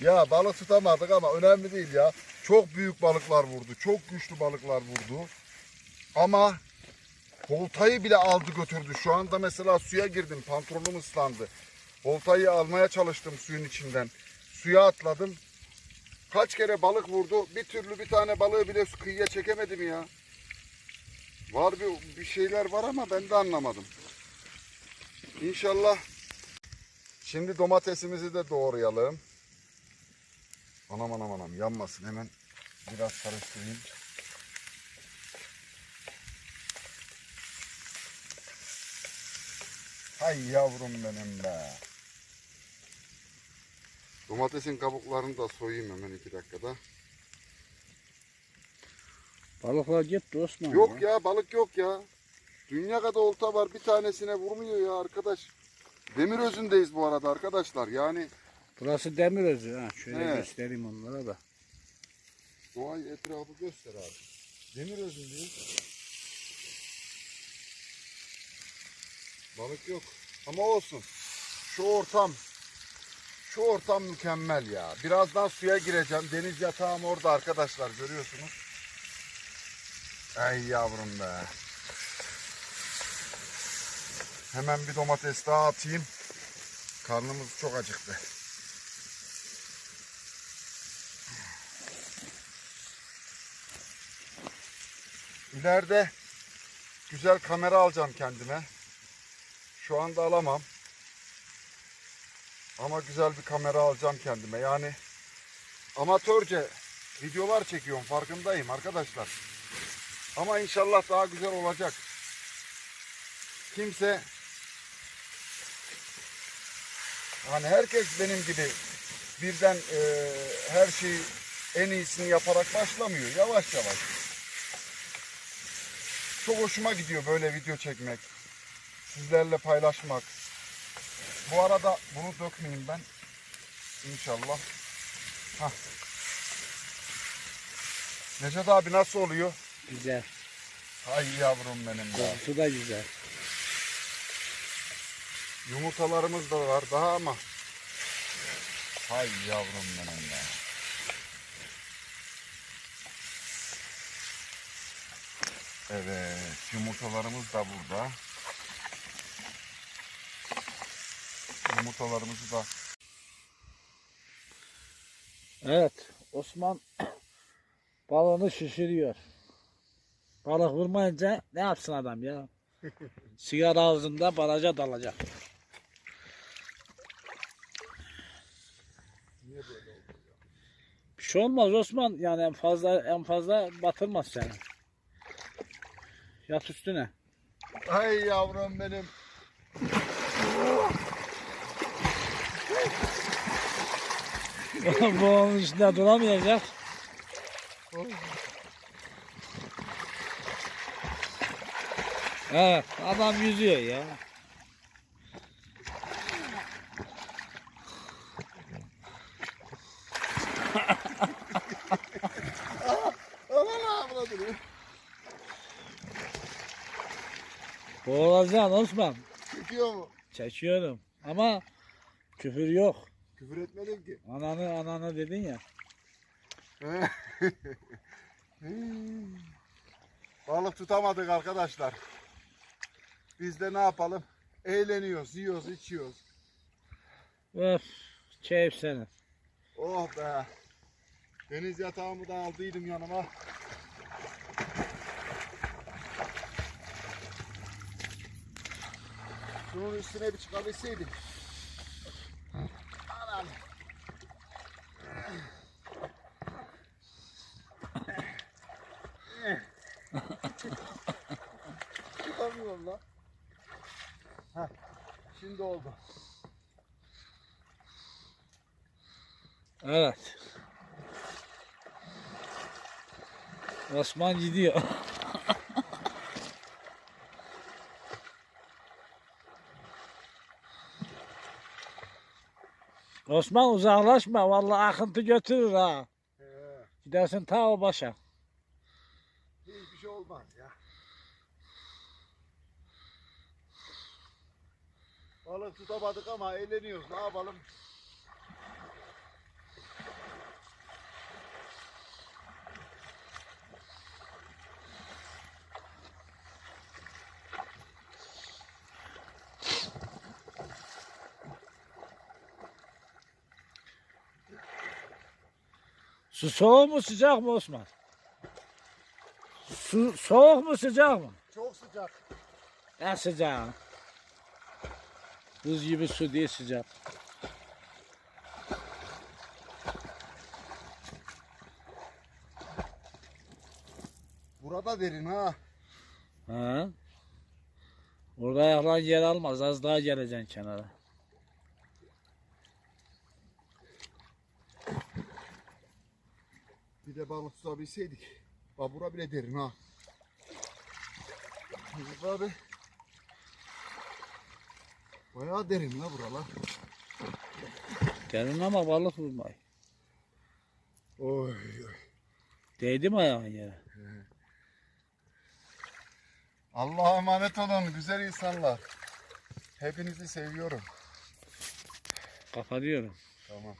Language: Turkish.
ya balık tutamadık ama önemli değil ya. Çok büyük balıklar vurdu. Çok güçlü balıklar vurdu. Ama Oltayı bile aldı götürdü. Şu anda mesela suya girdim. Pantolonum ıslandı. Oltayı almaya çalıştım suyun içinden. Suya atladım. Kaç kere balık vurdu. Bir türlü bir tane balığı bile kıyıya çekemedim ya. Var bir, bir şeyler var ama ben de anlamadım. İnşallah. Şimdi domatesimizi de doğrayalım. Anam anam anam yanmasın hemen biraz karıştırayım. Hay yavrum benim be. Domatesin kabuklarını da soyayım hemen iki dakikada. Balıklar gitti Osman. Yok ya balık yok ya. Dünya kadar olta var bir tanesine vurmuyor ya arkadaş. Demir özündeyiz bu arada arkadaşlar. Yani Burası demir özü ha. Şöyle Evet. göstereyim onlara da. doğayı etrafı göster abi. Demir özündeyiz. Balık yok. Ama olsun. Şu ortam şu ortam mükemmel ya. Birazdan suya gireceğim. Deniz yatağım orada arkadaşlar görüyorsunuz. Ay yavrum be. Hemen bir domates daha atayım. Karnımız çok acıktı. İleride güzel kamera alacağım kendime. Şu anda alamam. Ama güzel bir kamera alacağım kendime. Yani amatörce videolar çekiyorum farkındayım arkadaşlar. Ama inşallah daha güzel olacak. Kimse hani herkes benim gibi birden e, her şeyi en iyisini yaparak başlamıyor. Yavaş yavaş. Çok hoşuma gidiyor böyle video çekmek. Sizlerle paylaşmak. Bu arada bunu dökmeyeyim ben. İnşallah. Hah. Necat abi nasıl oluyor? Güzel. Ay yavrum benim ya. Kokusu da güzel. Yumurtalarımız da var daha ama. Hay yavrum benim ya. Evet, yumurtalarımız da burada. Yumurtalarımızı da Evet. Osman balonu şişiriyor. Balık vurmayınca ne yapsın adam ya? Sigara ağzında baraja dalacak. niye böyle oldu? Bir şey olmaz Osman. Yani en fazla en fazla batırmaz seni. Yat üstüne. Ay yavrum benim. Bu onun üstünde duramayacak. Evet, adam yüzüyor ya. Boğulacaksın Osman. Çekiyor mu? Çekiyorum. Ama küfür yok. Küfür etmedim ki. Ananı ananı dedin ya. Balık tutamadık arkadaşlar. Biz de ne yapalım? Eğleniyoruz, yiyoruz, içiyoruz. Öf, keyif senin. Oh be. Deniz yatağımı da aldıydım yanıma. Şunun üstüne bir çıkabilseydim. Anam. Çıkamıyorum lan. Heh, şimdi oldu. Evet. Osman gidiyor. Osman uzaklaşma. Vallahi akıntı götürür ha. He. Gidersin ta o başa. Hiçbir şey olmaz ya. Balık tutamadık ama eğleniyoruz. Ne yapalım? Su soğuk mu sıcak mı Osman? Su soğuk mu sıcak mı? Çok sıcak. Ne sıcak? Buz gibi su değil sıcak. Burada derin ha. Ha? Orada ayaklan yer almaz. Az daha geleceksin kenara. Bir de balık tutabilseydik. Bak bura bile derin ha. Yusuf abi. Bayağı derin la buralar. Derin ama balık vurmay. Oy oy. Değdi mi ayağın yere? Allah'a emanet olun güzel insanlar. Hepinizi seviyorum. Kapatıyorum. Tamam.